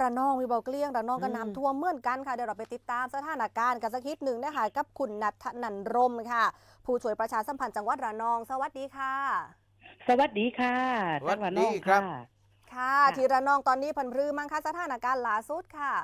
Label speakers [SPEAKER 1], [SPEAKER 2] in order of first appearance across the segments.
[SPEAKER 1] ระนองวิเบาเกลี้ยงระนองก็
[SPEAKER 2] อืม
[SPEAKER 1] น้ำท่วมเหมือนกันค่ะเดี๋ยวเราไปติดตามสถานการณ์กันสักนิดหนึ่งนะคะกับคุณนัทนันรมค่ะ ผู้ช่วยประชาสัมพันธ์จังหวัดระนอง สวัสดีค่ะ
[SPEAKER 3] สวัสดีค่ะ
[SPEAKER 2] สวัสดี
[SPEAKER 3] จากะนอง
[SPEAKER 2] ครับะ
[SPEAKER 1] ค่ะ ที่ระนองตอนนี้เพันพรือมั้งคะสถานการณ์ล่าสุดค่ะ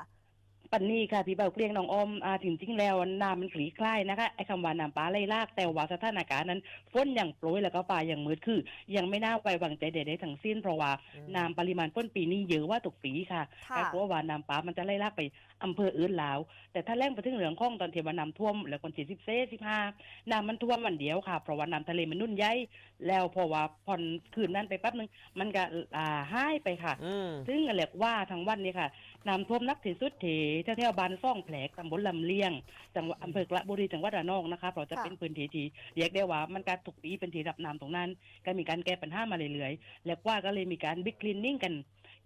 [SPEAKER 3] ปันนี้ค่ะพี่เบาเกลียงน้องอมอ่าถึงจริงแล้วน้ำมันคลี่คลายนะคะไอ้คำว่าน้ำปลาไหลลาก แต่ว่าสถานการณ์นั้นฝนอย่างโปรยแล้วก็ฟ้าอย่างมืดคือ ยังไม่น่าไว้วางใจใดๆทั้งสิ้นเพราะว่าน้ำปริมาณฝนปีนี้เยอะกว่าทุกปีค่ะ
[SPEAKER 1] ค่ะ
[SPEAKER 3] ก็กลัวว่าน้ำปลามันจะไหลลากไปอำเภออื่นแล้วแต่ถ้าแรงไปถึงเหลืองข้องตอนเทวาน้ำท่วมแล้วคนสี่สิบเซสิบห้าน้ำมันท่วมวันเดียวค่ะเพราะว่าน้ำทะเลมันนุ่นใหญ่แล้วพอว่าผ่อนคืนนั้นไปแป๊บนึงมันก็อ่าหายไปค่ะ
[SPEAKER 2] อืม
[SPEAKER 3] ซึ่งเรียกว่าทางวันนี้ค่ะน้ำท่วมนักที่สุดเถแถวๆบ้านซ่องแผลกตำบลลำเลียง จังหวัดอำเภอกระบุรีจังหวัดระนองนะคะเราจะเป็นพื้นที่ที่เรียกได้ว่ามันการถูกปีเป็นที่รับน้ำตรงนั้น ก็มีการแก้ปัญหามาเรื่อยๆแล้วว่าก็เลยมีการบิ๊กคลีนนิ่งกัน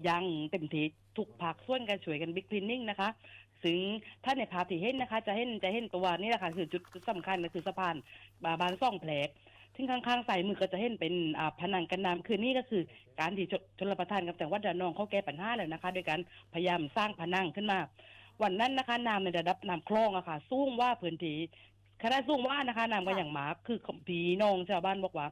[SPEAKER 3] ยังเต็มที่ทุกภาคส่วนกันช่วยกันบิ๊กคลีนนิ่งนะคะซึ่งถ้าในภาพที่เห็นนะคะ จะเห็นจะเห็นตัวนี่แหละค่ะคือจุดสำคัญก็คือสะพานบาบานซ่องแผลกซึ่งข้างๆใส่มือก็จะเห็นเป็นผนังกันน้ำคือนี่ก็คือการที่ชชลประทานกับจังหวัดระนองเขาแก้ปัญหาแล้วนะคะ โดยการพยายามสร้างผนังขึ้นมา วันนั้นนะคะน้ำในระดับน้ำคลองอะค่ะ สูงว่าพื้นที่คณะสูงว่านะคะน้ำก็
[SPEAKER 1] ค่ะ
[SPEAKER 3] อย่างมากคือพี่น้องชาวบ้านบอกว่า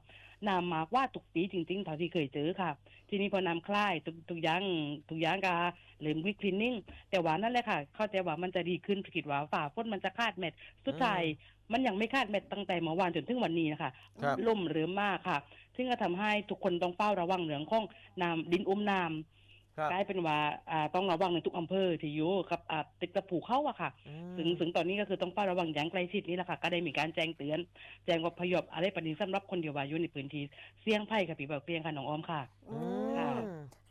[SPEAKER 3] น้ำมากว่าทุกปีจริงๆเท่าที่เคยเจอค่ะ ทีนี้พอน้ำคลายทุกทุกอย่างทุกอย่างก็เริ่มวิคลีนนิ่งแต่ว่านั่นแหละค่ะ เข้าใจว่ามันจะดีขึ้นคิดว่าฝ่าฝนมันจะคาดเม็ดสุดท้ายมันยังไม่คาดเม็ดตั้งแต่เมื่อวานจนถึงวันนี้นะคะ
[SPEAKER 2] ครับ
[SPEAKER 3] ล่มหรือมากค่ะ ซึ่งก็ทำให้ทุกคนต้องเฝ้าระวังเรื่องของน้ำดินอุ้มน้ำ
[SPEAKER 2] ครับ
[SPEAKER 3] กลายเป็นว่าอ่าต้องระวังในทุกอำเภอที่อยู่กับอ่าติดกับภูเขาอะค่ะ
[SPEAKER 2] อืม
[SPEAKER 3] ถึงถึงตอนนี้ก็คือต้องเฝ้าระวังอย่างใกล้ชิดนี่แหละค่ะ ก็ได้มีการแจ้งเตือน แจ้งว่าพยพอะไรปานนี้สำหรับคนเดียวว่าอยู่ในพื้นที่เสี่ยงภัยค่ะพี่เบาเกลียงค่ะน้องออมค่ะ
[SPEAKER 1] อื
[SPEAKER 3] ค่ะ
[SPEAKER 1] ม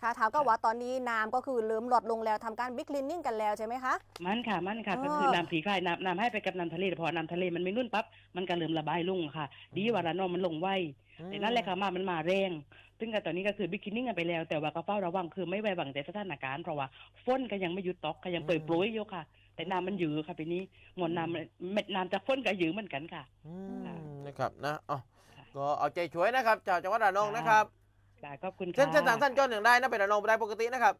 [SPEAKER 1] ค่ะเท้าก็ว่าตอนนี้น้ำก็คือเริ่มลดลงแล้วทำการบิ๊กคลีนนิ่งกันแล้วใช่ไหมคะ
[SPEAKER 3] มันค่ะ มันค่ะ
[SPEAKER 1] อ๋อ
[SPEAKER 3] ก็คือน้ำผีคลายน้ำน้ำให้ไปกับน้ำทะเลแต่พอน้ำทะเลมันไม่นุ่นปั๊บ มันก็เริ่มระบายลงค่ะ ดีกว่าระนองมันลงไวแต่นั่นแหละค่ะมามันมาแรง ซึ่งก็ตอนนี้ก็คือบิ๊กคินนิ่งกันไปแล้ว แต่ว่าก็เฝ้าระวังคือไม่ไว้วางใจสถานการณ์เพราะว่าฝนก็ยังไม่หยุดตกก็ยังเปรยโปรยอยู่ค่ะ แต่น้ำมันหยือค่ะปีนี้มวลน้ำเม็ดน้ำจากฝนก็หยือเหมือนกันค่ะ
[SPEAKER 2] อืม
[SPEAKER 3] ค่ะ
[SPEAKER 2] นะครับนะอ๋อ
[SPEAKER 3] ค่ะ
[SPEAKER 2] ก็เอาใจช่วยนะครับจากจังหวัดระนองนะครับ
[SPEAKER 3] ค่ะขอบคุณค่ะ
[SPEAKER 2] เส้นเส้นทางสั้นจนอย่างได้นะไประนองไปได้ปกตินะครับ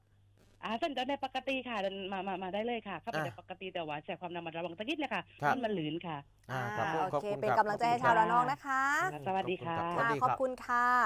[SPEAKER 3] อ่าเส้นจอดในปกติค่ะเดินมามามาได้เลยค่ะเข้าไป
[SPEAKER 2] อะ
[SPEAKER 3] ในปกติแต่ว่าใช้ความระมัดระวังสักนิดเลยค่ะ
[SPEAKER 2] ครับ
[SPEAKER 3] มันมันหลืนค่ะ
[SPEAKER 2] อ่าครับผม
[SPEAKER 1] โอ
[SPEAKER 2] ขอบ
[SPEAKER 1] เค
[SPEAKER 2] คุณ
[SPEAKER 1] เป็น
[SPEAKER 2] ครับ
[SPEAKER 1] กำลังใจให้ชาวระนองนะคะ
[SPEAKER 3] สวัสดีค่ะ
[SPEAKER 2] ขอบคุณครับ
[SPEAKER 1] ค่ะขอบคุณค่ะ